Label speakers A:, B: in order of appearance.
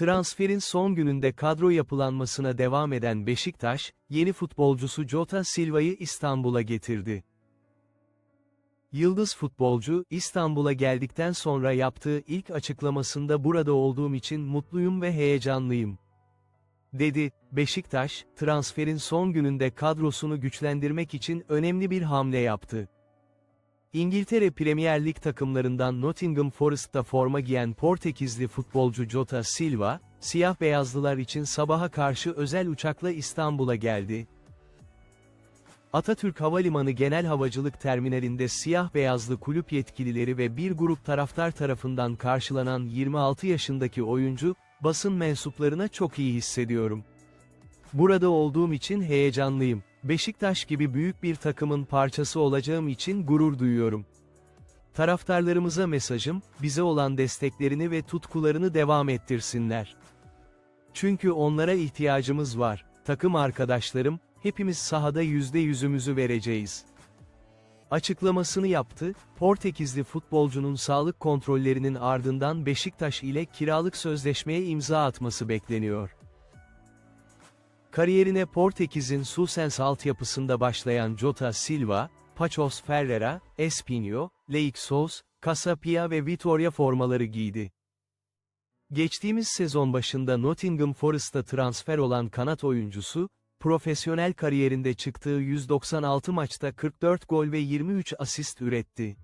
A: Transferin son gününde kadro yapılanmasına devam eden Beşiktaş, yeni futbolcusu Jota Silva'yı İstanbul'a getirdi. Yıldız futbolcu, İstanbul'a geldikten sonra yaptığı ilk açıklamasında burada olduğum için mutluyum ve heyecanlıyım. Dedi, Beşiktaş, transferin son gününde kadrosunu güçlendirmek için önemli bir hamle yaptı. İngiltere Premier Lig takımlarından Nottingham Forest'ta forma giyen Portekizli futbolcu Jota Silva, siyah beyazlılar için sabaha karşı özel uçakla İstanbul'a geldi. Atatürk Havalimanı Genel Havacılık Terminalinde siyah beyazlı kulüp yetkilileri ve bir grup taraftar tarafından karşılanan 26 yaşındaki oyuncu, basın mensuplarına çok iyi hissediyorum. Burada olduğum için heyecanlıyım. Beşiktaş gibi büyük bir takımın parçası olacağım için gurur duyuyorum. Taraftarlarımıza mesajım, bize olan desteklerini ve tutkularını devam ettirsinler. Çünkü onlara ihtiyacımız var. Takım arkadaşlarım, hepimiz sahada yüzde yüzümüzü vereceğiz. Açıklamasını yaptı, Portekizli futbolcunun sağlık kontrollerinin ardından Beşiktaş ile kiralık sözleşmeye imza atması bekleniyor. Kariyerine Portekiz'in Susens altyapısında başlayan Jota Silva, Paços Ferreira, Espinho, Leixos, Casapia ve Vitoria formaları giydi. Geçtiğimiz sezon başında Nottingham Forest'a transfer olan kanat oyuncusu, profesyonel kariyerinde çıktığı 196 maçta 44 gol ve 23 asist üretti.